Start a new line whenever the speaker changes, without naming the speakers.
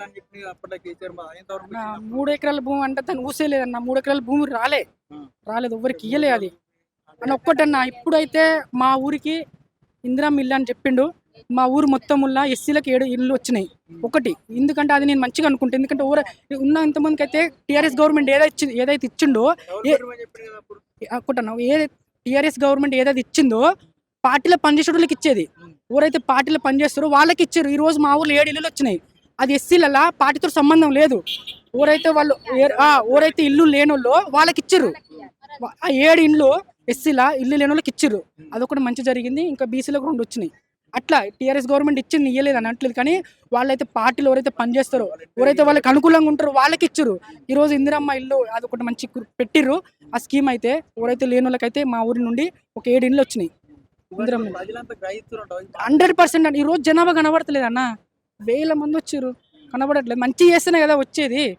అని చెప్పి
నా? మూడు ఎకరాల భూమి అంటే తను ఊసేలేదన్న మూడు ఎకరాల భూమి రాలే. రాలేదు ఎవరికి ఇయ్యలే అది. అని ఒక్కటన్నా ఇప్పుడైతే మా ఊరికి ఇందిరా మిల్ అని చెప్పిండు. మా ఊరు మొత్తం ఉల్ల ఎస్సీలకు ఏడు ఇల్లు వచ్చినాయి. ఒకటి. ఎందుకంటే అది నేను మంచిగా అనుకుంటా. ఎందుకంటే ఊర ఉన్న ఇంతమందికి అయితే టీఆర్ఎస్ గవర్నమెంట్ ఏదైతే ఏదైతే ఇచ్చిండో? అనుకుంటున్నావు ఏ టీఆర్ఎస్ గవర్నమెంట్ ఏదైతే ఇచ్చిందో పార్టీలో పనిచేసే వాళ్ళకి ఇచ్చేది ఎవరైతే పార్టీలో పనిచేస్తారో వాళ్ళకి ఇచ్చారు. ఈ రోజు మా ఊర్లో ఏడు ఇల్లులు వచ్చినాయి. అది ఎస్సీలలా పార్టీతో సంబంధం లేదు. ఎవరైతే వాళ్ళు ఎవరైతే ఇల్లు లేనోళ్ళో వాళ్ళకి ఇచ్చారు ఆ ఏడు ఇండ్లు ఎస్సీలా ఇల్లు లేని వాళ్ళకి ఇచ్చారు అదొకటి మంచి జరిగింది. ఇంకా బీసీలకు రెండు వచ్చినాయి. అట్లా టీఆర్ఎస్ గవర్నమెంట్ ఇచ్చింది ఇయ్యలేదు అని అనట్లేదు కానీ వాళ్ళైతే పార్టీలు ఎవరైతే పనిచేస్తారో ఎవరైతే వాళ్ళకి అనుకూలంగా ఉంటారో వాళ్ళకి ఇచ్చారు ఈ రోజు ఇందిరమ్మ ఇల్లు అదొకటి మంచి కు- పెట్టిర్రు. ఆ స్కీమ్ అయితే ఎవరైతే లేని వాళ్ళకైతే మా ఊరి నుండి ఒక ఏడు ఇండ్లు వచ్చినాయి. ఇందిరమ్మ. హండ్రెడ్ పర్సెంట్ అండి. ఈ రోజు జనాభా కనబడతలేదు అన్న వేల మంది వచ్చారు. కనబడట్లేదు. మంచి చేస్తేనే కదా వచ్చేది.